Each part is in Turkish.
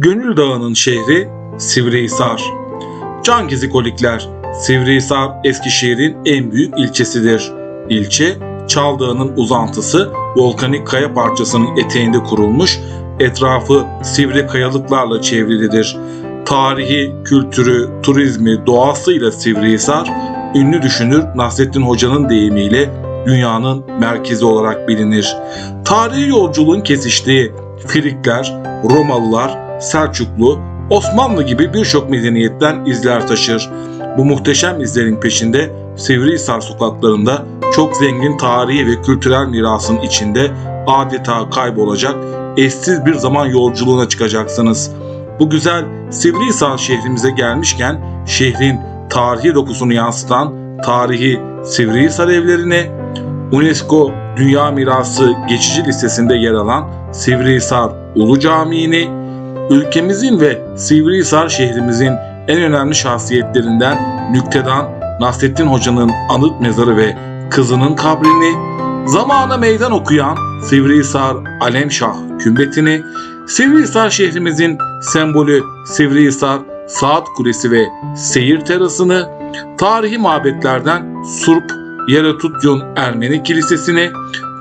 Gönül Dağı'nın şehri Sivrihisar. Can Gizikolikler, Sivrihisar Eskişehir'in en büyük ilçesidir. İlçe, Çal Dağı'nın uzantısı volkanik kaya parçasının eteğinde kurulmuş, etrafı sivri kayalıklarla çevrilidir. Tarihi, kültürü, turizmi, doğasıyla Sivrihisar, ünlü düşünür Nasrettin Hoca'nın deyimiyle dünyanın merkezi olarak bilinir. Tarihi yolculuğun kesiştiği Frikler, Romalılar, Selçuklu, Osmanlı gibi birçok medeniyetten izler taşır. Bu muhteşem izlerin peşinde Sivrihisar sokaklarında çok zengin tarihi ve kültürel mirasın içinde adeta kaybolacak eşsiz bir zaman yolculuğuna çıkacaksınız. Bu güzel Sivrihisar şehrimize gelmişken şehrin tarihi dokusunu yansıtan tarihi Sivrihisar evlerine, UNESCO Dünya Mirası geçici listesinde yer alan Sivrihisar Ulu Camii'ni, ülkemizin ve Sivrihisar şehrimizin en önemli şahsiyetlerinden Nüktedan Nasrettin Hoca'nın anıt mezarı ve kızının kabrini, zamana meydan okuyan Sivrihisar Alemşah kümbetini, Sivrihisar şehrimizin sembolü Sivrihisar Saat Kulesi ve Seyir Terası'nı, tarihi mabetlerden Surp Yeretutyon Ermeni Kilisesi'ni,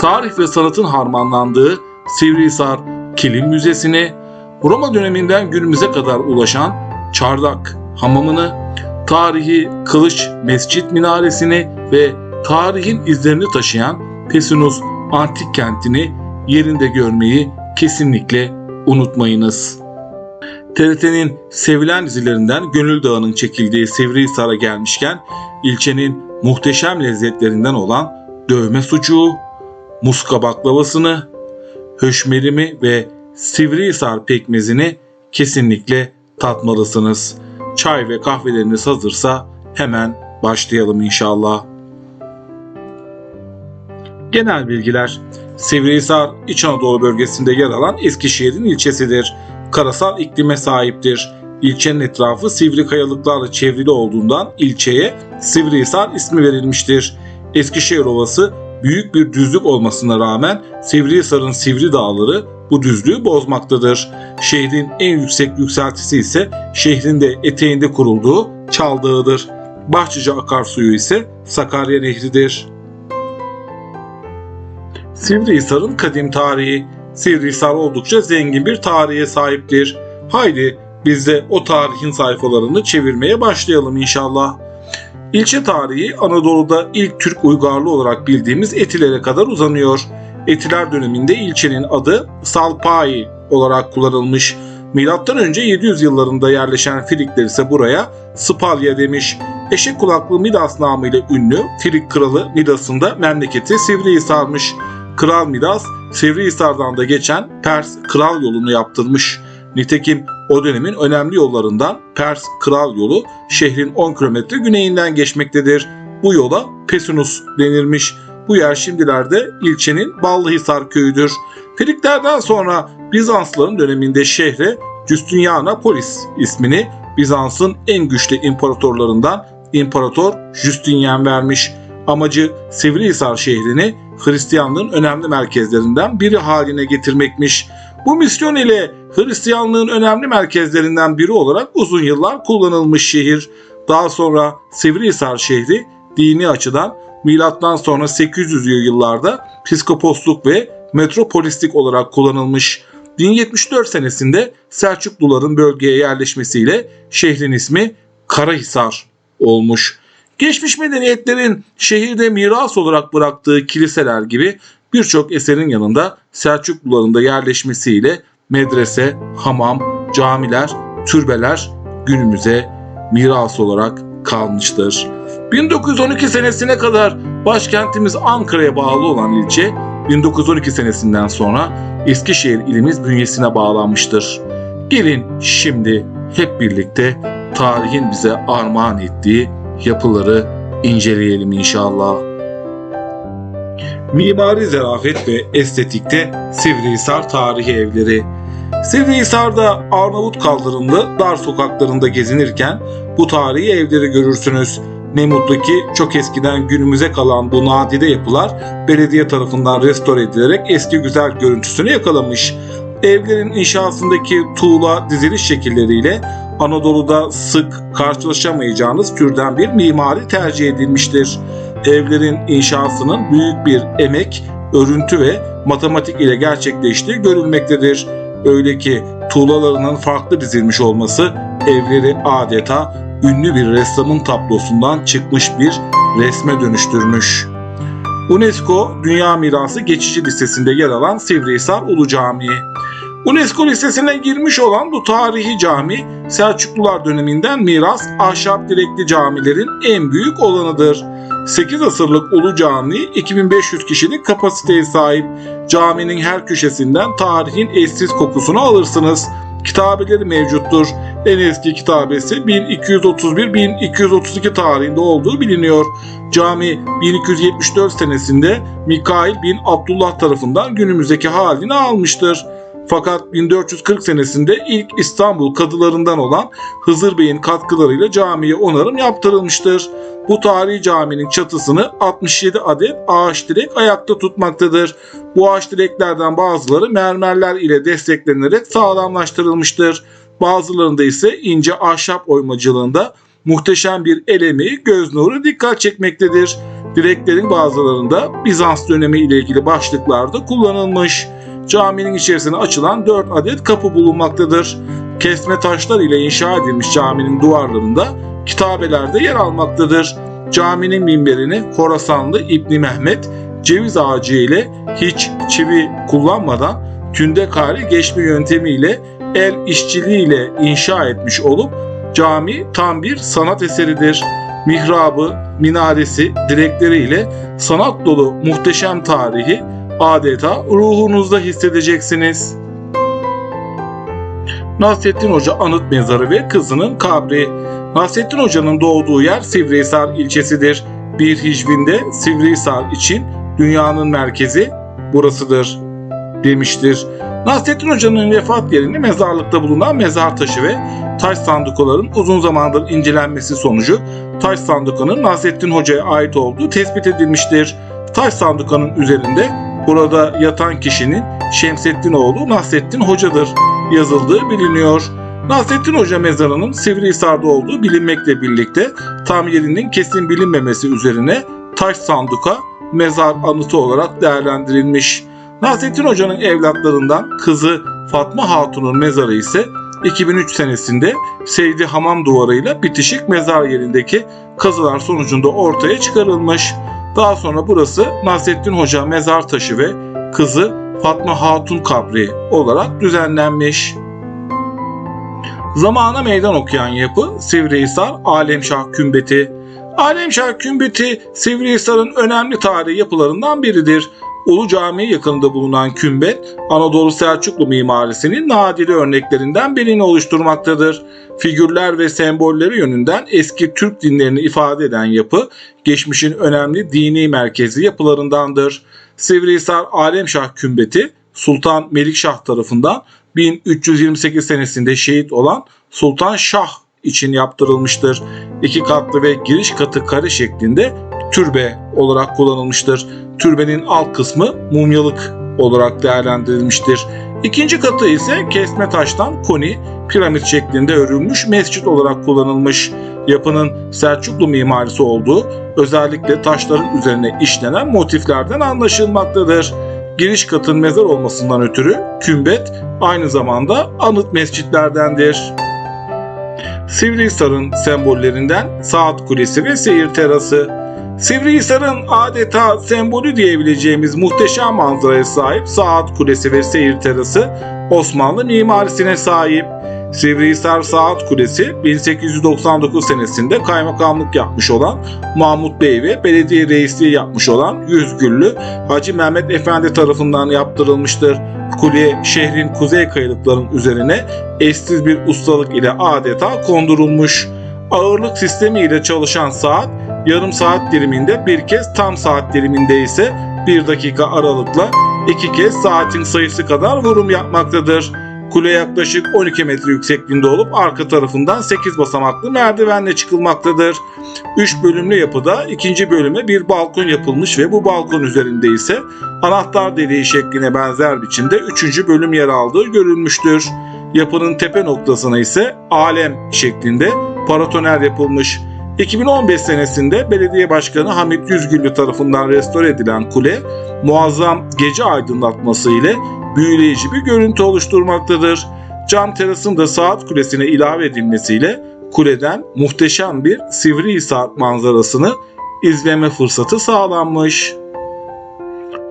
tarih ve sanatın harmanlandığı Sivrihisar Kilim Müzesi'ni, Roma döneminden günümüze kadar ulaşan Çardak Hamamı'nı, tarihi Kılıç Mescit Minaresini ve tarihin izlerini taşıyan Pesinus Antik Kenti'ni yerinde görmeyi kesinlikle unutmayınız. TRT'nin sevilen dizilerinden Gönül Dağı'nın çekildiği Sivrihisar'a gelmişken ilçenin muhteşem lezzetlerinden olan dövme sucuğu, muska baklavasını, höşmerimi ve Sivrihisar pekmezini kesinlikle tatmalısınız. Çay ve kahveleriniz hazırsa hemen başlayalım inşallah. Genel bilgiler Sivrihisar İç Anadolu bölgesinde yer alan Eskişehir'in ilçesidir. Karasal iklime sahiptir. İlçenin etrafı sivri kayalıklarla çevrili olduğundan ilçeye Sivrihisar ismi verilmiştir. Eskişehir Ovası büyük bir düzlük olmasına rağmen Sivrihisar'ın sivri dağları bu düzlüğü bozmaktadır. Şehrin en yüksek yükseltisi ise şehrin de eteğinde kurulduğu Çal Dağı'dır. Bahçıca akarsuyu ise Sakarya Nehri'dir. Sivrihisar'ın kadim tarihi. Sivrihisar oldukça zengin bir tarihe sahiptir. Haydi biz de o tarihin sayfalarını çevirmeye başlayalım inşallah. İlçe tarihi Anadolu'da ilk Türk uygarlığı olarak bildiğimiz Etilere kadar uzanıyor. Etiler döneminde ilçenin adı Salpai olarak kullanılmış. Milattan önce 700 yıllarında yerleşen Frikler ise buraya Spalya demiş. Eşek kulaklı Midas namıyla ünlü Frik kralı Midas'ın da memleketi Sivrihisar'mış. Kral Midas, Sivrihisar'dan da geçen Pers kral yolunu yaptırmış. Nitekim o dönemin önemli yollarından Pers Kral Yolu şehrin 10 kilometre güneyinden geçmektedir. Bu yola Pesinus denirmiş. Bu yer şimdilerde ilçenin Ballıhisar köyüdür. Friklerden sonra Bizansların döneminde şehre Justinianapolis ismini Bizans'ın en güçlü imparatorlarından İmparator Justinian vermiş. Amacı Sivrihisar şehrini Hristiyanlığın önemli merkezlerinden biri haline getirmekmiş. Bu misyon ile Hristiyanlığın önemli merkezlerinden biri olarak uzun yıllar kullanılmış şehir. Daha sonra Sivrihisar şehri dini açıdan milattan sonra 800'lü yıllarda piskoposluk ve metropolislik olarak kullanılmış. 1074 senesinde Selçukluların bölgeye yerleşmesiyle şehrin ismi Karahisar olmuş. Geçmiş medeniyetlerin şehirde miras olarak bıraktığı kiliseler gibi birçok eserin yanında Selçukluların da yerleşmesiyle medrese, hamam, camiler, türbeler günümüze miras olarak kalmıştır. 1912 senesine kadar başkentimiz Ankara'ya bağlı olan ilçe 1912 senesinden sonra Eskişehir ilimiz bünyesine bağlanmıştır. Gelin şimdi hep birlikte tarihin bize armağan ettiği yapıları inceleyelim inşallah. Mimari zarafet ve estetikte Sivrihisar tarihi evleri. Sivrihisar'da Arnavut kaldırımlı dar sokaklarında gezinirken bu tarihi evleri görürsünüz. Ne mutlu ki çok eskiden günümüze kalan bu nadide yapılar belediye tarafından restore edilerek eski güzel görüntüsünü yakalamış. Evlerin inşasındaki tuğla diziliş şekilleriyle Anadolu'da sık karşılaşamayacağınız türden bir mimari tercih edilmiştir. Evlerin inşasının büyük bir emek, örüntü ve matematik ile gerçekleştiği görülmektedir. Öyle ki tuğlalarının farklı dizilmiş olması evleri adeta ünlü bir ressamın tablosundan çıkmış bir resme dönüştürmüş. UNESCO Dünya Mirası Geçici Listesi'nde yer alan Sivrihisar Ulu Camii. UNESCO listesine girmiş olan bu tarihi cami Selçuklular döneminden miras ahşap direkli camilerin en büyük olanıdır. 8 asırlık Ulu Cami 2500 kişilik kapasiteye sahip. Caminin her köşesinden tarihin eşsiz kokusunu alırsınız. Kitabeleri mevcuttur. En eski kitabesi 1231-1232 tarihinde olduğu biliniyor. Cami 1274 senesinde Mikail bin Abdullah tarafından günümüzdeki halini almıştır. Fakat 1440 senesinde ilk İstanbul kadılarından olan Hızır Bey'in katkılarıyla camiye onarım yaptırılmıştır. Bu tarihi caminin çatısını 67 adet ağaç direk ayakta tutmaktadır. Bu ağaç direklerden bazıları mermerler ile desteklenerek sağlamlaştırılmıştır. Bazılarında ise ince ahşap oymacılığında muhteşem bir el göz nuru dikkat çekmektedir. Direklerin bazılarında Bizans dönemi ile ilgili başlıklarda kullanılmış. Caminin içerisine açılan 4 adet kapı bulunmaktadır. Kesme taşlar ile inşa edilmiş caminin duvarlarında kitabelerde yer almaktadır. Caminin minberini Horasanlı İbni Mehmet ceviz ağacı ile hiç çivi kullanmadan kündekari geçme yöntemiyle el işçiliğiyle inşa etmiş olup cami tam bir sanat eseridir. Mihrabı, minaresi, direkleriyle sanat dolu muhteşem tarihi adeta ruhunuzda hissedeceksiniz. Nasrettin Hoca Anıt Mezarı ve kızının kabri. Nasrettin Hoca'nın doğduğu yer Sivrihisar ilçesidir. Bir hicvinde Sivrihisar için dünyanın merkezi burasıdır demiştir. Nasrettin Hoca'nın vefat yerini mezarlıkta bulunan mezar taşı ve taş sandukaların uzun zamandır incelenmesi sonucu taş sandukanın Nasrettin Hoca'ya ait olduğu tespit edilmiştir. Taş sandukanın üzerinde burada yatan kişinin Şemsettin oğlu Nasrettin Hoca'dır yazıldığı biliniyor. Nasrettin Hoca mezarının Sivrihisar'da olduğu bilinmekle birlikte tam yerinin kesin bilinmemesi üzerine taş sanduka mezar anıtı olarak değerlendirilmiş. Nasrettin Hoca'nın evlatlarından kızı Fatma Hatun'un mezarı ise 2003 senesinde Seydi Hamam duvarıyla bitişik mezar yerindeki kazılar sonucunda ortaya çıkarılmış. Daha sonra burası Nasrettin Hoca mezar taşı ve kızı Fatma Hatun kabri olarak düzenlenmiş. Zamana meydan okuyan yapı Sivrihisar Alemşah Kümbeti. Alemşah Kümbeti Sivrihisar'ın önemli tarihi yapılarından biridir. Ulu Cami yakınında bulunan kümbet, Anadolu Selçuklu mimarisinin nadide örneklerinden birini oluşturmaktadır. Figürler ve sembolleri yönünden eski Türk dinlerini ifade eden yapı, geçmişin önemli dini merkezi yapılarındandır. Sivrihisar Alemşah Kümbeti, Sultan Melikşah tarafından 1328 senesinde şehit olan Sultan Şah için yaptırılmıştır. İki katlı ve giriş katı kare şeklinde türbe olarak kullanılmıştır. Türbenin alt kısmı mumyalık olarak değerlendirilmiştir. İkinci katı ise kesme taştan koni, piramit şeklinde örülmüş mescit olarak kullanılmış. Yapının Selçuklu mimarisi olduğu özellikle taşların üzerine işlenen motiflerden anlaşılmaktadır. Giriş katın mezar olmasından ötürü kümbet aynı zamanda anıt mescitlerdendir. Sivrihisar'ın sembollerinden saat kulesi ve seyir terası. Sivrihisar'ın adeta sembolü diyebileceğimiz muhteşem manzaraya sahip saat kulesi ve seyir terası Osmanlı mimarisine sahip. Sivrihisar Saat Kulesi 1899 senesinde kaymakamlık yapmış olan Mahmut Bey ve belediye reisliği yapmış olan Yüzgüllü Hacı Mehmet Efendi tarafından yaptırılmıştır. Kule şehrin kuzey kayalıklarının üzerine eşsiz bir ustalık ile adeta kondurulmuş. Ağırlık sistemi ile çalışan saat yarım saat diliminde bir kez tam saat diliminde ise bir dakika aralıkla iki kez saatin sayısı kadar vurum yapmaktadır. Kule yaklaşık 12 metre yüksekliğinde olup arka tarafından 8 basamaklı merdivenle çıkılmaktadır. 3 bölümlü yapıda ikinci bölüme bir balkon yapılmış ve bu balkon üzerinde ise anahtar deliği şekline benzer biçimde 3. bölüm yer aldığı görülmüştür. Yapının tepe noktasına ise alem şeklinde paratoner yapılmış. 2015 senesinde belediye başkanı Hamit Yüzgüllü tarafından restore edilen kule muazzam gece aydınlatması ile büyüleyici bir görüntü oluşturmaktadır. Cam terasın da saat kulesine ilave edilmesiyle kuleden muhteşem bir Sivrihisar manzarasını izleme fırsatı sağlanmış.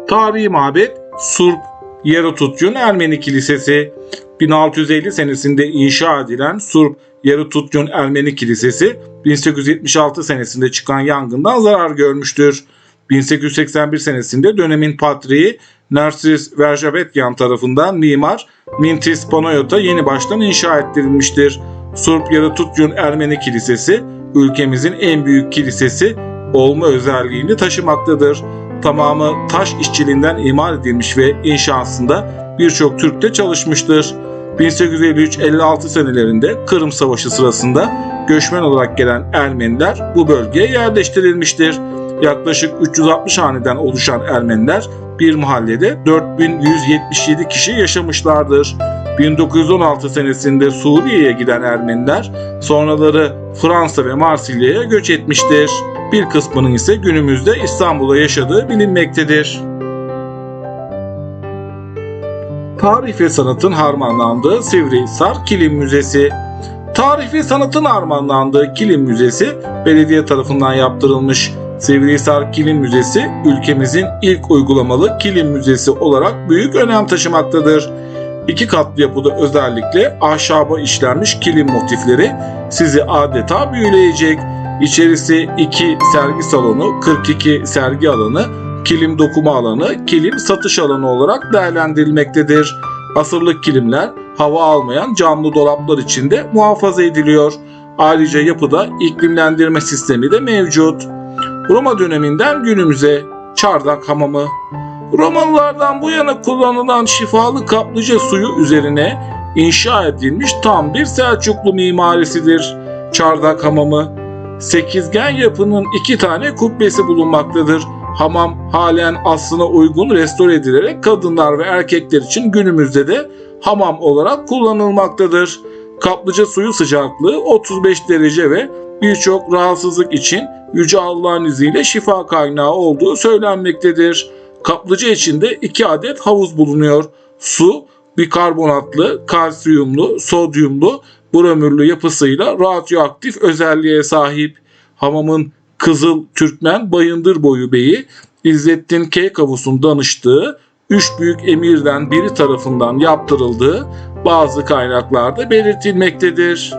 Tarihi mabet Surp Yerotutyon Ermeni Kilisesi 1650 senesinde inşa edilen Surp Yerotutyon Ermeni Kilisesi 1876 senesinde çıkan yangından zarar görmüştür. 1881 senesinde dönemin patriği Narsis Verjavetyan tarafından mimar Mintis Panoyot'a yeni baştan inşa ettirilmiştir. Surp Yaratutyon Ermeni Kilisesi ülkemizin en büyük kilisesi olma özelliğini taşımaktadır. Tamamı taş işçiliğinden imal edilmiş ve inşasında birçok Türk de çalışmıştır. 1853-56 senelerinde Kırım Savaşı sırasında göçmen olarak gelen Ermeniler bu bölgeye yerleştirilmiştir. Yaklaşık 360 haneden oluşan Ermeniler bir mahallede 4177 kişi yaşamışlardır. 1916 senesinde Suriye'ye giden Ermeniler sonraları Fransa ve Marsilya'ya göç etmiştir. Bir kısmının ise günümüzde İstanbul'da yaşadığı bilinmektedir. Tarih ve sanatın harmanlandığı Sivrihisar Kilim Müzesi Tarih ve sanatın harmanlandığı Kilim Müzesi belediye tarafından yaptırılmış. Sivrihisar Kilim Müzesi ülkemizin ilk uygulamalı kilim müzesi olarak büyük önem taşımaktadır. İki katlı yapıda özellikle ahşaba işlenmiş kilim motifleri sizi adeta büyüleyecek. İçerisi 2 sergi salonu, 42 sergi alanı, kilim dokuma alanı, kilim satış alanı olarak değerlendirilmektedir. Asırlık kilimler hava almayan camlı dolaplar içinde muhafaza ediliyor. Ayrıca yapıda iklimlendirme sistemi de mevcut. Roma döneminden günümüze çardak hamamı. Romalılardan bu yana kullanılan şifalı kaplıca suyu üzerine inşa edilmiş tam bir Selçuklu mimarisidir. Çardak hamamı. Sekizgen yapının iki tane kubbesi bulunmaktadır. Hamam halen aslına uygun restore edilerek kadınlar ve erkekler için günümüzde de hamam olarak kullanılmaktadır. Kaplıca suyu sıcaklığı 35 derece ve birçok rahatsızlık için Yüce Allah'ın izniyle şifa kaynağı olduğu söylenmektedir. Kaplıca içinde iki adet havuz bulunuyor. Su, bikarbonatlı, kalsiyumlu, sodyumlu, bromürlü yapısıyla radyoaktif özelliğe sahip. Hamamın Kızıl Türkmen Bayındır Boyu Beyi İzzettin Keykavus'un danıştığı üç büyük emirden biri tarafından yaptırıldığı bazı kaynaklarda belirtilmektedir.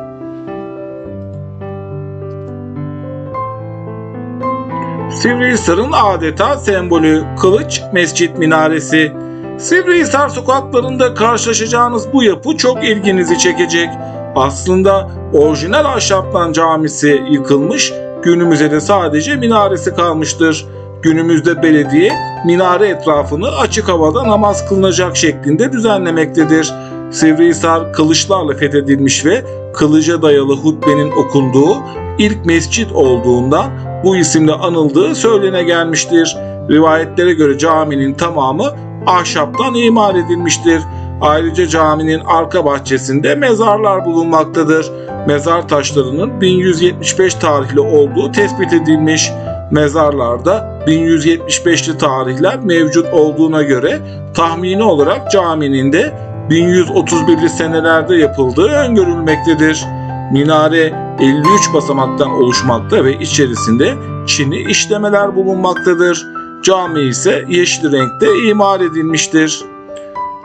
Sivrihisar'ın adeta sembolü Kılıç Mescit Minaresi. Sivrihisar sokaklarında karşılaşacağınız bu yapı çok ilginizi çekecek. Aslında orijinal ahşaptan camisi yıkılmış, günümüze de sadece minaresi kalmıştır. Günümüzde belediye minare etrafını açık havada namaz kılınacak şeklinde düzenlemektedir. Sivrihisar kılıçlarla fethedilmiş ve kılıca dayalı hutbenin okunduğu ilk mescit olduğundan bu isimle anıldığı söylene gelmiştir. Rivayetlere göre caminin tamamı ahşaptan imal edilmiştir. Ayrıca caminin arka bahçesinde mezarlar bulunmaktadır. Mezar taşlarının 1175 tarihli olduğu tespit edilmiş. Mezarlarda 1175'li tarihler mevcut olduğuna göre tahmini olarak caminin de 1131'li senelerde yapıldığı öngörülmektedir. Minare 53 basamaktan oluşmakta ve içerisinde çini işlemeler bulunmaktadır. Cami ise yeşil renkte imar edilmiştir.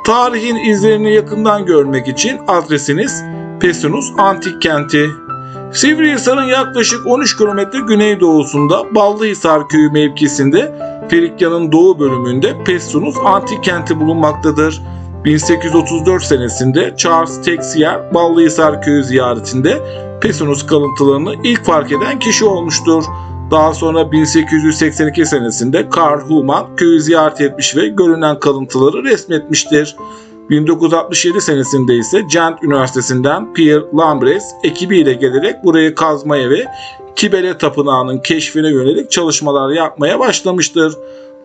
Tarihin izlerini yakından görmek için adresiniz Pesinus Antik Kenti. Sivrihisar'ın yaklaşık 13 kilometre güneydoğusunda Ballıhisar köyü mevkisinde Frikya'nın doğu bölümünde Pessunus Antik Kenti bulunmaktadır. 1834 senesinde Charles Texier Ballıhisar köyü ziyaretinde Pessunus kalıntılarını ilk fark eden kişi olmuştur. Daha sonra 1882 senesinde Karl Humann köyü ziyaret etmiş ve görünen kalıntıları resmetmiştir. 1967 senesinde ise Gent Üniversitesi'nden Pierre Lambres ekibiyle gelerek burayı kazmaya ve Kibele Tapınağı'nın keşfine yönelik çalışmalar yapmaya başlamıştır.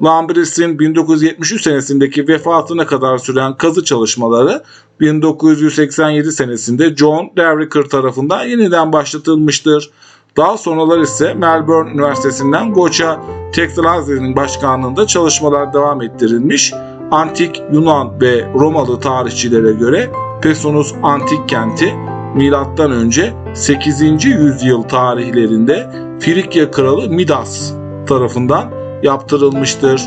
Lambres'in 1973 senesindeki vefatına kadar süren kazı çalışmaları 1987 senesinde John Derricker tarafından yeniden başlatılmıştır. Daha sonralar ise Melbourne Üniversitesi'nden Goça Tekstalaze'nin başkanlığında çalışmalar devam ettirilmiş. Antik Yunan ve Romalı tarihçilere göre Pesonus antik kenti milattan önce 8. yüzyıl tarihlerinde Frikya kralı Midas tarafından yaptırılmıştır.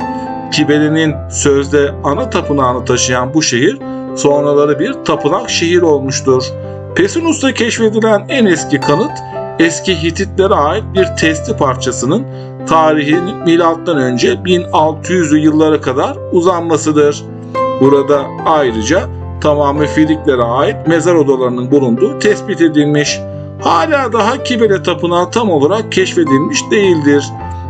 Kibele'nin sözde ana tapınağını taşıyan bu şehir sonraları bir tapınak şehir olmuştur. Pesinus'ta keşfedilen en eski kanıt eski Hititlere ait bir testi parçasının tarihinin milattan önce 1600'lü yıllara kadar uzanmasıdır. Burada ayrıca tamamı Filiklere ait mezar odalarının bulunduğu tespit edilmiş. Hala daha Kibele Tapınağı tam olarak keşfedilmiş değildir.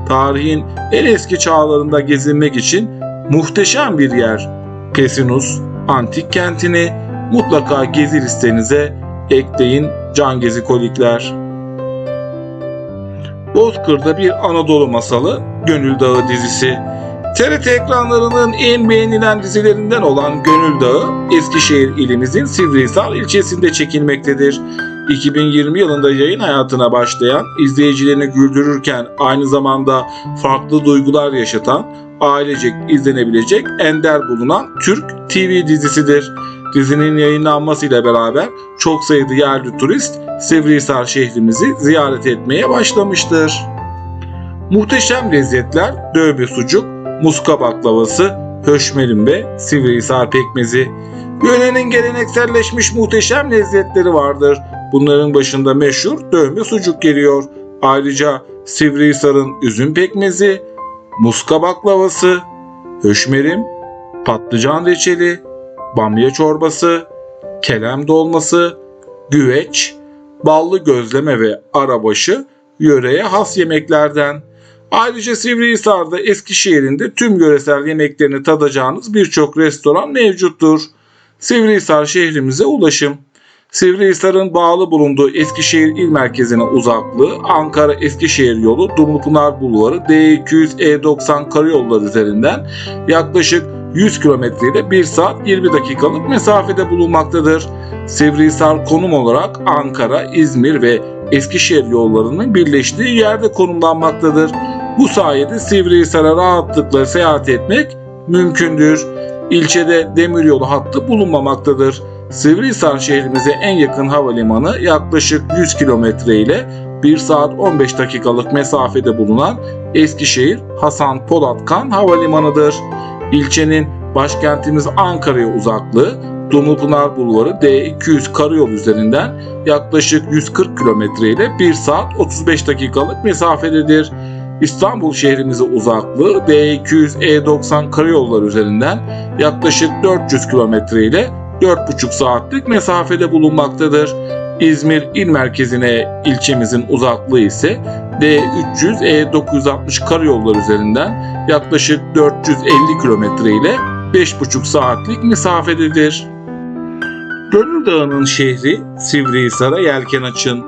Tarihin en eski çağlarında gezinmek için muhteşem bir yer. Pesinus antik kentini mutlaka gezi listenize ekleyin can gezi kolikler. Bozkır'da bir Anadolu masalı Gönül Dağı dizisi. TRT ekranlarının en beğenilen dizilerinden olan Gönül Dağı, Eskişehir ilimizin Sivrihisar ilçesinde çekilmektedir. 2020 yılında yayın hayatına başlayan, izleyicilerini güldürürken aynı zamanda farklı duygular yaşatan, ailecek izlenebilecek ender bulunan Türk TV dizisidir. Dizinin yayınlanmasıyla beraber çok sayıda yerli turist Sivrihisar şehrimizi ziyaret etmeye başlamıştır. Muhteşem lezzetler dövbe sucuk, muska baklavası, höşmerim ve Sivrihisar pekmezi. Yörenin gelenekselleşmiş muhteşem lezzetleri vardır. Bunların başında meşhur dövme sucuk geliyor. Ayrıca Sivrihisar'ın üzüm pekmezi, muska baklavası, höşmerim, patlıcan reçeli, bamya çorbası, kelem dolması, güveç, ballı gözleme ve arabaşı yöreye has yemeklerden. Ayrıca Sivrihisar'da Eskişehir'in de tüm yöresel yemeklerini tadacağınız birçok restoran mevcuttur. Sivrihisar şehrimize ulaşım. Sivrihisar'ın bağlı bulunduğu Eskişehir il merkezine uzaklığı Ankara-Eskişehir yolu Dumlupınar Bulvarı D200-E90 karayolları üzerinden yaklaşık 100 kilometre ile 1 saat 20 dakikalık mesafede bulunmaktadır. Sivrihisar konum olarak Ankara, İzmir ve Eskişehir yollarının birleştiği yerde konumlanmaktadır. Bu sayede Sivrihisar'a rahatlıkla seyahat etmek mümkündür. İlçede demiryolu hattı bulunmamaktadır. Sivrihisar şehrimize en yakın havalimanı yaklaşık 100 kilometre ile 1 saat 15 dakikalık mesafede bulunan Eskişehir Hasan Polatkan Havalimanı'dır. İlçenin başkentimiz Ankara'ya uzaklığı Dumlupınar Bulvarı D200 karayol üzerinden yaklaşık 140 kilometre ile 1 saat 35 dakikalık mesafededir. İstanbul şehrimize uzaklığı D200 E90 karayolları üzerinden yaklaşık 400 kilometre ile 4,5 saatlik mesafede bulunmaktadır. İzmir il merkezine ilçemizin uzaklığı ise D300 E960 karayolları üzerinden yaklaşık 450 kilometre ile 5,5 saatlik mesafededir. Gönül Dağı'nın şehri Sivrihisar'a yelken açın.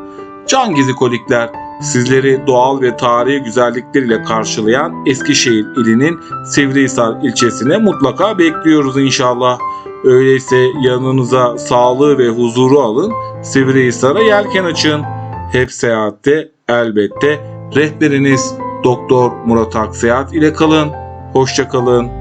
Can Gizikolikler sizleri doğal ve tarihi güzellikleriyle karşılayan Eskişehir ilinin Sivrihisar ilçesine mutlaka bekliyoruz inşallah. Öyleyse yanınıza sağlığı ve huzuru alın, Sivrihisar'a yelken açın. Hep seyahatte elbette rehberiniz Doktor Murat Akseyahat ile kalın. Hoşça kalın.